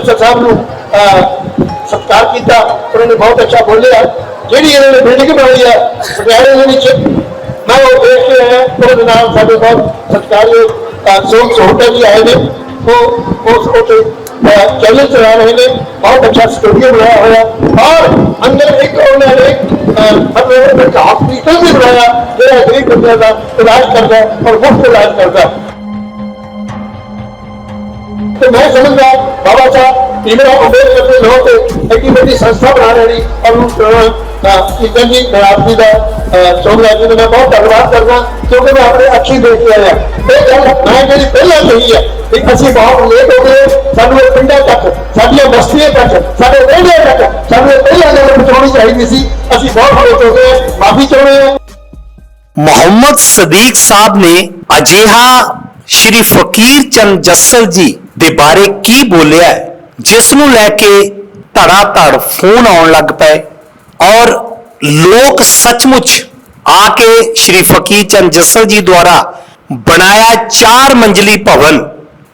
ਜੱਸਾ ਸਾਹਿਬ ਨੂੰ ਅਹ, ਸਤਿਕਾਰ ਕੀਤਾ ਉਹਨਾਂ ਨੇ ਬਹੁਤ ਅੱਛਾ ਬੋਲਿਆ ਜਿਹੜੀ ਇਹਨਾਂ ਨੇ ਬਿਲਡਿੰਗ ਬਣਾਈ ਹੈ ਪਟਿਆਲੇ ਦੇ ਵਿੱਚ ਮੈਂ ਉਹ ਦੇਖ ਕੇ ਆਇਆ ਉਹਦੇ ਨਾਲ ਸਾਡੇ ਬਹੁਤ ਸਤਿਕਾਰਯੋਗ ਅਹ, ਸੋਮ ਸੋਹਟਾ ਜੀ ਆਏ ਨੇ ਉਹ ਉਸ ਉੱਤੇ ਚੈਨਲ ਚਲਾ ਰਹੇ ਨੇ ਬਹੁਤ ਅੱਛਾ ਸਟੂਡੀਓ ਬਣਾਇਆ ਹੋਇਆ ਔਰ ਅੰਦਰ ਇੱਕ ਉਹਨਾਂ ਨੇ ਮਤਲਬ ਇੱਕ ਹਸਪੀਟਲ ਵੀ ਬਣਾਇਆ ਜਿਹੜਾ ਗਰੀਬ ਬੰਦਿਆਂ ਦਾ ਇਲਾਜ ਕਰਦਾ ਹੈ ਔਰ ਮੁਫਤ ਇਲਾਜ ਕਰਦਾ ਹੈ ਤੇ ਮੈਂ ਸਮਝਦਾ ਬਾਬਾ ਸਾਹਿਬ ਭੀਮਰਾव ਅੰਬੇਡਕਰ ਦੇ ਲੋਕ ਤੇ ਐਡੀ ਵੱਡੀ ਸੰਸਥਾ ਬਣਾ ਰਹੇ ਨੇ ਔਰ ਉਹ ਕਰਨਾ ਇਦਾਂ ਜੀ ਮੈਂ ਆਪ ਜੀ ਦਾ ਸੋਮਰਾਜ ਜੀ ਦਾ ਮੈਂ ਬਹੁਤ ਧੰਨਵਾਦ ਕਰਦਾ ਕਿਉਂਕਿ ਮੈਂ ਆਪਣੇ ਅੱਖੀ ਦੇਖ ਕੇ ਆਇਆ ਇਹ ਗੱਲ ਮੈਂ ਜਿਹੜੀ ਪਹਿਲਾਂ ਕਹੀ ਹੈ ਕਿ ਅਸੀਂ ਬਹੁਤ ਲੇਟ ਹੋ ਗਏ ਸਾਨੂੰ ਇਹ ਪਿੰਡਾਂ ਤੱਕ ਸਾਡੀਆਂ ਬਸਤੀਆਂ ਤੱਕ ਸਾਡੇ ਵਿਹੜਿਆਂ ਤੱਕ ਸਾਨੂੰ ਇਹ ਪਹਿਲਾਂ ਗੱਲ ਪਹੁੰਚਾਉਣੀ ਚਾਹੀਦੀ ਸੀ ਅਸੀਂ ਬਹੁਤ ਲੇਟ ਦੇ ਬਾਰੇ ਕੀ ਬੋਲਿਆ ਜਿਸ ਨੂੰ ਲੈ ਕੇ ਧੜਾ ਧੜ ਫੋਨ ਆਉਣ ਲੱਗ ਪਏ ਔਰ ਲੋਕ ਸੱਚਮੁੱਚ ਆ ਕੇ ਸ਼੍ਰੀ ਫਕੀਰ ਚੰਦ ਜੱਸਲ ਜੀ ਦੁਆਰਾ ਬਣਾਇਆ ਚਾਰ ਮੰਜ਼ਲੀ ਭਵਨ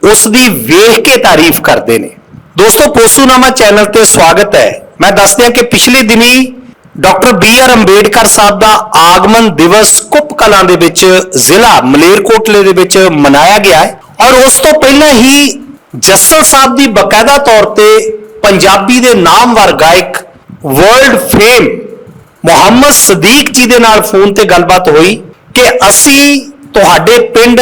ਉਸ ਦੀ ਵੇਖ ਕੇ ਤਾਰੀਫ ਕਰਦੇ ਨੇ। ਦੋਸਤੋ, ਪੋਸੂਨਾਮਾ ਚੈਨਲ ਤੇ ਸਵਾਗਤ ਹੈ। ਮੈਂ ਦੱਸ ਦਿਆਂ ਕਿ ਪਿਛਲੇ ਦਿਨੀ doctor B R Ambedkar Sahib ਦਾ ਆਗਮਨ ਦਿਵਸ ਕੁੱਪ ਕਲਾਂ ਦੇ ਵਿੱਚ ਜ਼ਿਲ੍ਹਾ ਮਲੇਰਕੋਟਲੇ ਦੇ ਵਿੱਚ ਮਨਾਇਆ ਗਿਆ ਹੈ ਔਰ ਉਸ ਤੋਂ ਪਹਿਲਾਂ ਹੀ ਜੱਸਲ ਸਾਹਿਬ ਦੀ ਬਕਾਇਦਾ ਤੌਰ ਤੇ ਪੰਜਾਬੀ ਦੇ ਨਾਮਵਰ ਗਾਇਕ ਵਰਲਡ ਫੇਮ ਮੁਹੰਮਦ ਸਦੀਕ ਜੀ ਦੇ ਨਾਲ ਫੋਨ ਤੇ ਗੱਲਬਾਤ ਹੋਈ ਕਿ ਅਸੀਂ ਤੁਹਾਡੇ ਪਿੰਡ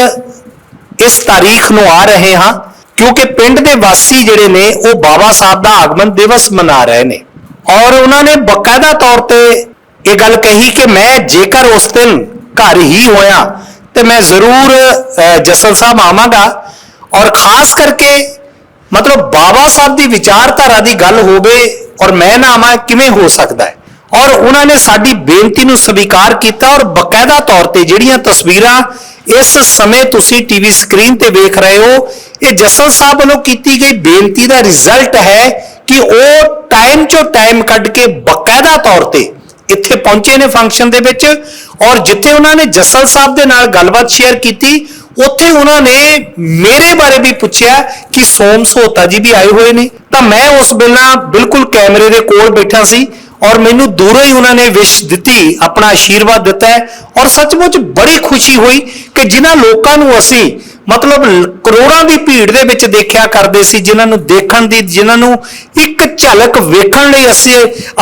ਇਸ ਤਾਰੀਖ ਨੂੰ ਆ ਰਹੇ ਹਾਂ ਕਿਉਂਕਿ ਪਿੰਡ ਦੇ ਵਾਸੀ ਜਿਹੜੇ ਨੇ ਉਹ ਬਾਬਾ ਸਾਹਿਬ ਦਾ ਆਗਮਨ ਦਿਵਸ ਮਨਾ ਰਹੇ ਨੇ। ਔਰ ਉਹਨਾਂ ਨੇ ਬਕਾਇਦਾ ਤੌਰ ਤੇ ਇਹ ਗੱਲ ਕਹੀ ਕਿ ਮੈਂ ਜੇਕਰ ਉਸ ਦਿਨ ਘਰ ਹੀ ਹੋਇਆ ਤੇ ਮੈਂ ਜ਼ਰੂਰ ਅਹ, ਜੱਸਲ ਸਾਹਿਬ ਆਵਾਂਗਾ। ਔਰ ਖਾਸ ਕਰਕੇ ਮਤਲਬ ਬਾਬਾ ਸਾਹਿਬ ਦੀ ਵਿਚਾਰਧਾਰਾ ਦੀ ਗੱਲ ਹੋਵੇ ਔਰ ਮੈਂ ਨਾ ਆਵਾਂ, ਕਿਵੇਂ ਹੋ ਸਕਦਾ ਹੈ? ਔਰ ਉਹਨਾਂ ਨੇ ਸਾਡੀ ਬੇਨਤੀ ਨੂੰ ਸਵੀਕਾਰ ਕੀਤਾ ਔਰ ਬਕਾਇਦਾ ਤੌਰ ਤੇ ਜਿਹੜੀਆਂ ਤਸਵੀਰਾਂ ਇਸ ਸਮੇਂ ਤੁਸੀਂ ਟੀਵੀ ਸਕਰੀਨ ਤੇ ਵੇਖ ਰਹੇ ਹੋ, ਇਹ ਜੱਸਲ ਸਾਹਿਬ ਵੱਲੋਂ ਕੀਤੀ ਗਈ ਬੇਨਤੀ ਦਾ ਰਿਜ਼ਲਟ ਹੈ ਕਿ ਉਹ ਟਾਈਮ ਚੋਂ ਟਾਈਮ ਕੱਢ ਕੇ ਬਕਾਇਦਾ ਤੌਰ ਤੇ ਇੱਥੇ ਪਹੁੰਚੇ ਨੇ ਫੰਕਸ਼ਨ ਦੇ ਵਿੱਚ ਔਰ ਜਿੱਥੇ ਉਹਨਾਂ ਨੇ ਜੱਸਲ ਸਾਹਿਬ ਦੇ ਨਾਲ ਗੱਲਬਾਤ ਸ਼ੇਅਰ ਕੀਤੀ ਉੱਥੇ ਉਹਨਾਂ ਨੇ ਮੇਰੇ ਬਾਰੇ ਵੀ ਪੁੱਛਿਆ ਕਿ ਸੋਮ ਸੋਤਾ ਜੀ ਵੀ ਆਏ ਹੋਏ ਨੇ। ਤਾਂ ਮੈਂ ਉਸ ਵੇਲਾ ਬਿਲਕੁਲ ਕੈਮਰੇ ਦੇ ਕੋਲ ਬੈਠਾ ਸੀ ਔਰ ਮੈਨੂੰ ਦੂਰੋਂ ਹੀ ਉਹਨਾਂ ਨੇ ਵਿਸ਼ ਦਿੱਤੀ, ਆਪਣਾ ਆਸ਼ੀਰਵਾਦ ਦਿੱਤਾ ਔਰ ਸੱਚਮੁੱਚ ਬੜੀ ਖੁਸ਼ੀ ਹੋਈ ਕਿ ਜਿਨ੍ਹਾਂ ਲੋਕਾਂ ਨੂੰ ਅਸੀਂ ਮਤਲਬ ਕਰੋੜਾਂ ਦੀ ਭੀੜ ਦੇ ਵਿੱਚ ਦੇਖਿਆ ਕਰਦੇ ਸੀ, ਜਿਨ੍ਹਾਂ ਨੂੰ ਦੇਖਣ ਦੀ, ਜਿਨ੍ਹਾਂ ਨੂੰ ਇੱਕ ਝਲਕ ਵੇਖਣ ਲਈ ਅਸੀਂ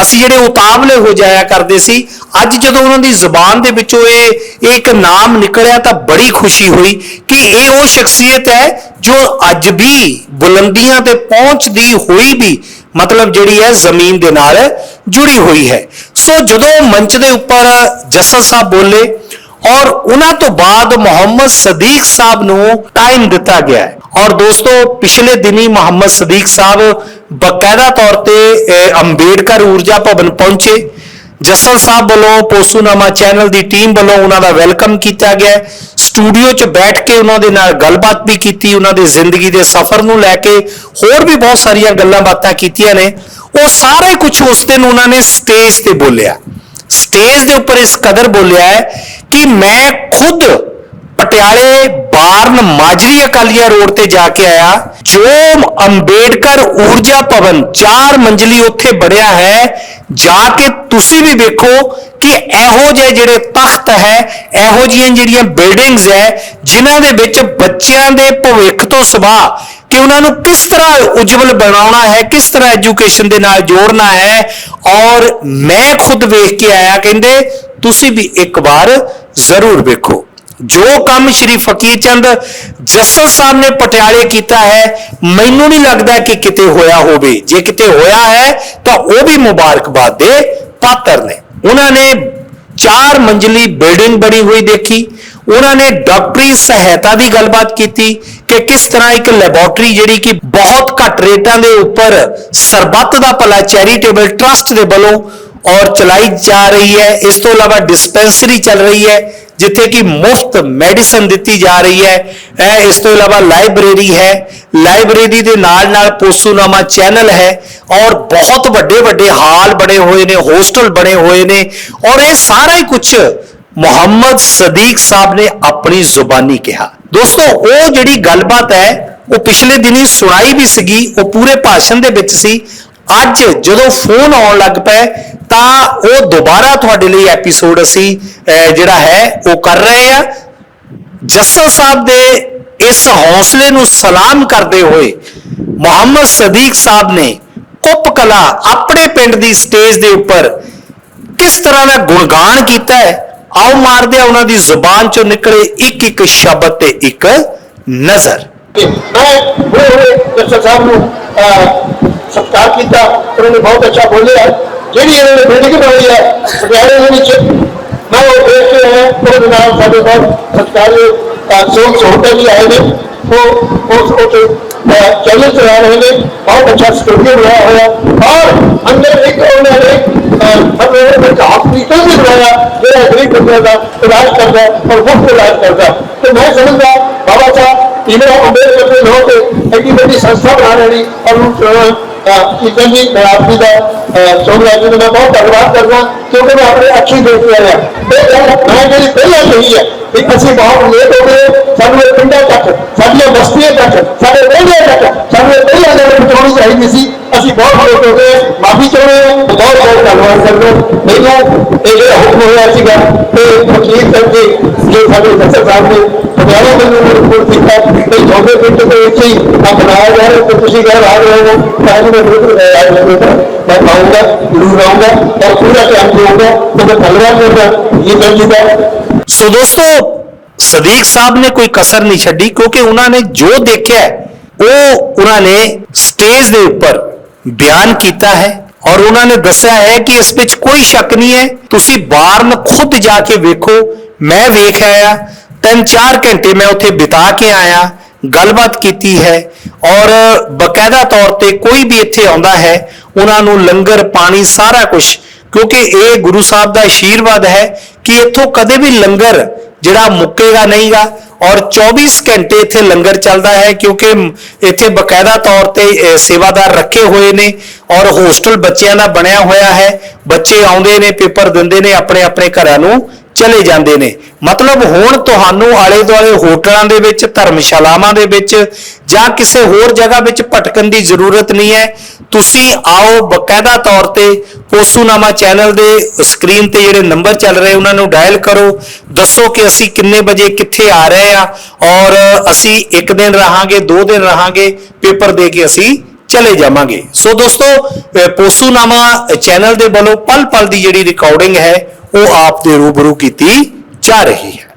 ਅਸੀਂ ਜਿਹੜੇ ਉਤਾਵਲੇ ਹੋ ਜਾਇਆ ਕਰਦੇ ਸੀ, ਅੱਜ ਜਦੋਂ ਉਹਨਾਂ ਦੀ ਜ਼ੁਬਾਨ ਦੇ ਵਿੱਚੋਂ ਇਹ ਇੱਕ ਨਾਮ ਨਿਕਲਿਆ ਤਾਂ ਬੜੀ ਖੁਸ਼ੀ ਹੋਈ ਕਿ ਇਹ ਉਹ ਸ਼ਖਸੀਅਤ ਹੈ ਜੋ ਅੱਜ ਵੀ ਬੁਲੰਦੀਆਂ ਤੇ ਪਹੁੰਚਦੀ ਹੋਈ ਵੀ, ਮਤਲਬ ਜਿਹੜੀ ਹੈ ਜ਼ਮੀਨ ਦੇ ਨਾਲ ਜੁੜੀ ਹੋਈ ਹੈ। ਸੋ ਜਦੋਂ ਮੰਚ ਦੇ ਉੱਪਰ ਜੱਸਲ ਸਾਹਿਬ ਬੋਲੇ ਔਰ ਉਹਨਾਂ ਤੋਂ ਬਾਅਦ ਮੁਹੰਮਦ ਸਦੀਕ ਸਾਹਿਬ ਨੂੰ ਟਾਈਮ ਦਿੱਤਾ ਗਿਆ ਹੈ। ਔਰ ਦੋਸਤੋ, ਪਿਛਲੇ ਦਿਨੀ ਮੁਹੰਮਦ ਸਦੀਕ ਸਾਹਿਬ ਬਕਾਇਦਾ ਤੌਰ ਤੇ ਅੰਬੇਡਕਰ ਊਰਜਾ ਭਵਨ ਪਹੁੰਚੇ। ਜੱਸਲ ਸਾਹਿਬ ਵੱਲੋਂ ਪੋਸੂਨਾਮਾ ਚੈਨਲ ਦੀ ਟੀਮ ਵੱਲੋਂ ਉਹਨਾਂ ਦਾ ਵੈਲਕਮ ਕੀਤਾ ਗਿਆ ਸਟੂਡੀਓ 'ਚ ਬੈਠ ਕੇ ਉਹਨਾਂ ਦੇ ਨਾਲ ਗੱਲਬਾਤ ਵੀ ਕੀਤੀ, ਉਹਨਾਂ ਦੇ ਜ਼ਿੰਦਗੀ ਦੇ ਸਫ਼ਰ ਨੂੰ ਲੈ ਕੇ ਹੋਰ ਵੀ ਬਹੁਤ ਸਾਰੀਆਂ ਗੱਲਾਂ ਬਾਤਾਂ ਕੀਤੀਆਂ ਨੇ। ਉਹ ਸਾਰੇ ਕੁਝ ਉਸ ਦਿਨ ਉਹਨਾਂ ਨੇ ਸਟੇਜ ਤੇ ਬੋਲਿਆ। ਸਟੇਜ ਦੇ ਉੱਪਰ ਇਸ ਕਦਰ ਬੋਲਿਆ ਹੈ ਕਿ ਮੈਂ ਖੁਦ ਪਟਿਆਲੇ ਬਾਰਨ ਮਾਜਰੀ ਅਕਾਲੀਆ ਰੋਡ ਤੇ ਜਾ ਕੇ ਆਇਆ, ਜੋ ਅੰਬੇਡਕਰ ਊਰਜਾ ਭਵਨ ਚਾਰ ਮੰਜ਼ਲੀ ਉੱਥੇ ਬਣਿਆ ਹੈ, ਜਾ ਕੇ ਤੁਸੀਂ ਵੀ ਵੇਖੋ ਕਿ ਇਹੋ ਜਿਹੇ ਜਿਹੜੇ ਤਖਤ ਹੈ, ਇਹੋ ਜਿਹੀਆਂ ਜਿਹੜੀਆਂ ਬਿਲਡਿੰਗਸ ਹੈ, ਜਿਨ੍ਹਾਂ ਦੇ ਵਿੱਚ ਬੱਚਿਆਂ ਦੇ ਭਵਿੱਖ ਤੋਂ ਸਵਾ ਕਿ ਉਹਨਾਂ ਨੂੰ ਕਿਸ ਤਰ੍ਹਾਂ ਉਜਵਲ ਬਣਾਉਣਾ ਹੈ, ਕਿਸ ਤਰ੍ਹਾਂ ਐਜੂਕੇਸ਼ਨ ਦੇ ਨਾਲ ਜੋੜਨਾ ਹੈ। ਔਰ ਮੈਂ ਖੁਦ ਵੇਖ ਕੇ ਆਇਆ, ਕਹਿੰਦੇ ਤੁਸੀਂ ਵੀ ਇੱਕ ਵਾਰ ਜ਼ਰੂਰ ਵੇਖੋ। ਜੋ ਕੰਮ ਸ਼੍ਰੀ ਫਕੀਰ ਚੰਦ ਜੱਸਲ ਸਾਹਿਬ ਨੇ ਪਟਿਆਲੇ ਕੀਤਾ ਹੈ, ਮੈਨੂੰ ਨਹੀਂ ਲੱਗਦਾ ਕਿ ਕਿਤੇ ਹੋਇਆ ਹੋਵੇ। ਜੇ ਕਿਤੇ ਹੋਇਆ ਹੈ, ਤਾਂ ਉਹ ਵੀ ਮੁਬਾਰਕਬਾਦ ਦੇ ਪਾਤਰ ਨੇ। ਉਹਨਾਂ ਨੇ ਚਾਰ ਮੰਜ਼ਲੀ ਬਿਲਡਿੰਗ ਬਣੀ ਹੋਈ ਦੇਖੀ ਉਹਨਾਂ ਨੇ ਡਾਕਟਰੀ ਸਹਾਇਤਾ ਦੀ ਗੱਲਬਾਤ ਕੀਤੀ ਕਿ ਕਿਸ ਤਰ੍ਹਾਂ ਇੱਕ ਲੈਬੋਰਟਰੀ ਜਿਹੜੀ ਕਿ ਬਹੁਤ ਘੱਟ ਰੇਟਾਂ ਦੇ ਉੱਪਰ ਸਰਬੱਤ ਦਾ ਭਲਾ ਚੈਰੀਟੇਬਲ ਟਰਸਟ ਦੇ ਵੱਲੋਂ ਔਰ ਚਲਾਈ ਜਾ ਰਹੀ ਹੈ, ਇਸ ਤੋਂ ਇਲਾਵਾ ਡਿਸਪੈਂਸਰੀ ਚੱਲ ਰਹੀ ਹੈ, ਜਿੱਥੇ ਕਿ ਮੁਫਤ ਮੈਡੀਸਨ ਦਿੱਤੀ ਜਾ ਰਹੀ ਹੈ। ਇਹ ਇਸ ਤੋਂ ਇਲਾਵਾ ਲਾਇਬ੍ਰੇਰੀ ਹੈ। ਲਾਇਬ੍ਰੇਰੀ ਦੇ ਨਾਲ ਨਾਲ ਪੋਸੂਨਾਮਾ ਚੈਨਲ ਹੈ ਔਰ ਬਹੁਤ ਵੱਡੇ ਵੱਡੇ ਹਾਲ ਬਣੇ ਹੋਏ ਨੇ, ਹੋਸਟਲ ਬਣੇ ਹੋਏ ਨੇ ਔਰ ਇਹ ਸਾਰਾ ਹੀ ਕੁਝ ਮੁਹੰਮਦ ਸਦੀਕ ਸਾਹਿਬ ਨੇ ਆਪਣੀ ਜ਼ੁਬਾਨੀ ਕਿਹਾ। ਦੋਸਤੋ ਉਹ ਜਿਹੜੀ ਗੱਲਬਾਤ ਹੈ ਉਹ ਪਿਛਲੇ ਦਿਨੀ ਸੁਣਾਈ ਵੀ ਸੀਗੀ ਉਹ ਪੂਰੇ ਭਾਸ਼ਣ ਦੇ ਵਿੱਚ ਸੀ। ਅੱਜ ਜਦੋਂ ਫੋਨ ਆਉਣ ਲੱਗ ਪਏ ਤਾਂ ਉਹ ਦੁਬਾਰਾ ਤੁਹਾਡੇ ਲਈ ਐਪੀਸੋਡ ਅਸੀਂ ਅਹ, ਜਿਹੜਾ ਹੈ ਉਹ ਕਰ ਰਹੇ ਆ ਜੱਸਲ ਸਾਹਿਬ ਦੇ ਇਸ ਹੌਸਲੇ ਨੂੰ ਸਲਾਮ ਕਰਦੇ ਹੋਏ ਮੁਹੰਮਦ ਸਦੀਕ ਸਾਹਿਬ ਨੇ ਕੁੱਪ ਕਲਾ ਆਪਣੇ ਪਿੰਡ ਦੀ ਸਟੇਜ ਦੇ ਉੱਪਰ ਕਿਸ ਤਰ੍ਹਾਂ ਦਾ ਗੁਣਗਾਨ ਕੀਤਾ ਹੈ ਆਓ ਮਾਰਦੇ ਆ ਉਹਨਾਂ ਦੀ ਜ਼ੁਬਾਨ ਚੋਂ ਨਿਕਲੇ ਇੱਕ ਇੱਕ ਸ਼ਬਦ ਤੇ ਇੱਕ ਨਜ਼ਰ। ਮੈਂ ਬੜੇ ਹੋਏ ਸਾਹਿਬ ਨੂੰ ਸਤਿਕਾਰ ਕੀਤਾ। ਉਹਨਾਂ ਨੇ ਬਹੁਤ ਅੱਛਾ ਬੋਲਿਆ। ਜਿਹੜੀ ਇਹਨਾਂ ਨੇ ਬਿਲਡਿੰਗ ਬਣਾਈ ਹੈ ਪਟਿਆਲੇ ਦੇ ਵਿੱਚ, ਮੈਂ ਉਹ ਦੇਖ ਕੇ ਆਇਆ। ਉਹਦੇ ਨਾਲ ਸਾਡੇ ਬਹੁਤ ਸਤਿਕਾਰਯੋਗ ਸੋਨ ਸਹੋਟਾ ਜੀ ਆਏ ਨੇ। ਉਹ ਉਸ ਉਹ ਚੈਨਲ ਚਲਾ ਰਹੇ ਨੇ ਬਹੁਤ ਅੱਛਾ ਸਟੂਡੀਓ ਬਣਾਇਆ ਹੋਇਆ ਔਰ ਅੰਦਰ ਇੱਕ ਉਹਨਾਂ ਨੇ ਹਮੇ ਇੱਕ ਹਸਪੀਟਲ ਵੀ ਬਣਾਇਆ ਜਿਹੜਾ ਗਰੀਬ ਬੰਦੇ ਦਾ ਇਲਾਜ ਕਰਦਾ ਹੈ ਔਰ ਮੁਫਤ ਇਲਾਜ ਕਰਦਾ ਹੈ। ਤੇ ਮੈਂ ਸਮਝਦਾ ਬਾਬਾ ਸਾਹਿਬ ਇਹਨਾਂ ਅੰਬੇਡਕਰ ਦੇ ਲੋਕ ਐਡੀ ਵੱਡੀ ਸੰਸਥਾ ਬਣਾ ਰਹੇ ਨੇ ਔਰ ਉਹ ਚਲਾਉਣਾ ਇਦਾਂ ਜੀ ਮੈਂ ਆਪ ਜੀ ਦਾ ਸੋਹਣਾ ਜੀ ਦਾ ਮੈਂ ਬਹੁਤ ਧੰਨਵਾਦ ਕਰਦਾ ਕਿਉਂਕਿ ਮੈਂ ਆਪਣੇ ਅੱਖੀ ਦੇਖ ਕੇ ਆਇਆ ਇਹ ਗੱਲ ਮੈਂ ਜਿਹੜੀ ਪਹਿਲਾਂ ਕਹੀ ਹੈ ਵੀ ਅਸੀਂ ਬਹੁਤ ਲੇਟ ਹੋ ਗਏ ਸਾਨੂੰ ਇਹ ਪਿੰਡਾਂ ਤੱਕ ਸਾਡੀਆਂ ਬਸਤੀਆਂ ਤੱਕ ਸਾਡੇ ਵਿਹੜਿਆਂ ਤੱਕ ਸਾਨੂੰ ਇਹ ਪਹਿਲਾਂ ਗੱਲ ਪਹੁੰਚਾਉਣੀ ਚਾਹੀਦੀ ਸੀ ਅਸੀਂ ਬਹੁਤ ਲੇਟ ਹੋ ਗਏ ਮਾਫੀ ਚਾਹੁੰਦੇ ਹਾਂ ਬਹੁਤ ਬਹੁਤ ਧੰਨਵਾਦ ਕਰਦੇ ਹਾਂ। ਮੈਨੂੰ ਇਹ ਜਿਹੜਾ ਹੁਕਮ ਹੋਇਆ ਸੀਗਾ ਤੇ ਫਕੀਰ ਸਾਹਿਬ ਜੀ ਜੋ ਸਾਡੇ ਦੱਸਰ ਸਾਹਿਬ ਨੇ ਪਟਿਆਲਾ ਦੇ ਨੂੰ ਰਿਪੋਰਟ ਕੀਤਾ ਕਿ ਜੋਗੇ ਪਿੰਡ ਦੇ ਵਿੱਚ ਹੀ ਆ ਬਣਾਇਆ ਜਾ ਰਿਹਾ ਤੇ ਤੁਸੀਂ ਘਰ ਆ ਰਹੇ ਹੋ ਤਾਂ ਜੀ ਮੈਂ ਬਿਲਕੁਲ ਆ ਰਿਹਾ ਮੈਂ ਆਉਂਗਾ ਜ਼ਰੂਰ ਆਉਂਗਾ ਔਰ ਪੂਰਾ ਟਾਈਮ ਦੇਊਂਗਾ ਤੇ ਮੈਂ ਧੰਨਵਾਦ ਕਰਦਾ ਇਹ ਗੱਲ ਜੀ ਦਾ ਸੋ ਦੋਸਤੋ ਸਦੀਕ ਸਾਹਿਬ ਨੇ ਕੋਈ ਕਸਰ ਨਹੀਂ ਛੱਡੀ ਕਿਉਂਕਿ ਉਹਨਾਂ ਨੇ ਜੋ ਦੇਖਿਆ ਹੈ, ਉਹ ਉਹਨਾਂ ਨੇ ਸਟੇਜ ਦੇ ਉੱਪਰ ਬਿਆਨ ਕੀਤਾ ਹੈ ਔਰ ਉਹਨਾਂ ਨੇ ਦੱਸਿਆ ਹੈ ਕਿ ਇਸ ਵਿੱਚ ਕੋਈ ਸ਼ੱਕ ਨਹੀਂ ਹੈ। ਤੁਸੀਂ ਬਾਰਨ ਖੁਦ ਜਾ ਕੇ ਵੇਖੋ। ਮੈਂ ਵੇਖ ਆਇਆ। ਤਿੰਨ ਚਾਰ ਘੰਟੇ ਮੈਂ ਉੱਥੇ ਬਿਤਾ ਕੇ ਆਇਆ। ਗੱਲਬਾਤ ਕੀਤੀ ਹੈ। ਔਰ ਬਕਾਇਦਾ ਤੌਰ ਤੇ ਕੋਈ ਵੀ ਇੱਥੇ ਆਉਂਦਾ ਹੈ, ਉਹਨਾਂ ਨੂੰ ਲੰਗਰ, ਪਾਣੀ ਸਾਰਾ ਕੁਝ ਕਿਉਂਕਿ ਇਹ ਗੁਰੂ ਸਾਹਿਬ ਦਾ ਆਸ਼ੀਰਵਾਦ ਹੈ ਕਿ ਇੱਥੋਂ ਕਦੇ ਵੀ ਲੰਗਰ ਜਿਹੜਾ ਮੁੱਕੇਗਾ ਨਹੀਂਗਾ। ਔਰ 24 ਘੰਟੇ ਇੱਥੇ ਲੰਗਰ ਚੱਲਦਾ ਹੈ ਕਿਉਂਕਿ ਇੱਥੇ ਬਕਾਇਦਾ ਤੌਰ ਤੇ ਸੇਵਾਦਾਰ ਰੱਖੇ ਹੋਏ ਨੇ ਔਰ ਹੋਸਟਲ ਬੱਚਿਆਂ ਦਾ ਬਣਿਆ ਹੋਇਆ ਹੈ। ਬੱਚੇ ਆਉਂਦੇ ਨੇ, ਪੇਪਰ ਦਿੰਦੇ ਨੇ ਆਪਣੇ ਆਪਣੇ ਘਰਾਂ ਨੂੰ। ਚਲੇ ਜਾਂਦੇ ਨੇ। ਮਤਲਬ ਹੁਣ ਤੁਹਾਨੂੰ ਆਲੇ ਦੁਆਲੇ ਹੋਟਲਾਂ ਦੇ ਵਿੱਚ, ਧਰਮਸ਼ਾਲਾਵਾਂ ਦੇ ਵਿੱਚ ਜਾਂ ਕਿਸੇ ਹੋਰ ਜਗ੍ਹਾ ਵਿੱਚ ਭਟਕਣ ਦੀ ਜ਼ਰੂਰਤ ਨਹੀਂ ਹੈ। ਤੁਸੀਂ ਆਓ ਬਕਾਇਦਾ ਤੌਰ ਤੇ ਪੋਸੂਨਾਮਾ ਚੈਨਲ ਦੇ ਸਕਰੀਨ ਤੇ ਜਿਹੜੇ ਨੰਬਰ ਚੱਲ ਰਹੇ, ਉਹਨਾਂ ਨੂੰ ਡਾਇਲ ਕਰੋ। ਦੱਸੋ ਕਿ ਅਸੀਂ ਕਿੰਨੇ ਵਜੇ ਕਿੱਥੇ ਆ ਰਹੇ ਆ ਔਰ ਅਸੀਂ ਇੱਕ ਦਿਨ ਰਹਾਂਗੇ, ਦੋ ਦਿਨ ਰਹਾਂਗੇ, ਪੇਪਰ ਦੇ ਕੇ ਅਸੀਂ ਚਲੇ ਜਾਵਾਂਗੇ। ਸੋ ਦੋਸਤੋ ਪੋਸੂਨਾਮਾ ਚੈਨਲ ਦੇ ਵੱਲੋਂ ਪਲ ਪਲ ਦੀ ਜਿਹੜੀ ਰਿਕਾਰਡਿੰਗ ਹੈ ਉਹ ਆਪ ਦੇ ਰੂਬਰੂ ਕੀਤੀ ਜਾ ਰਹੀ ਹੈ।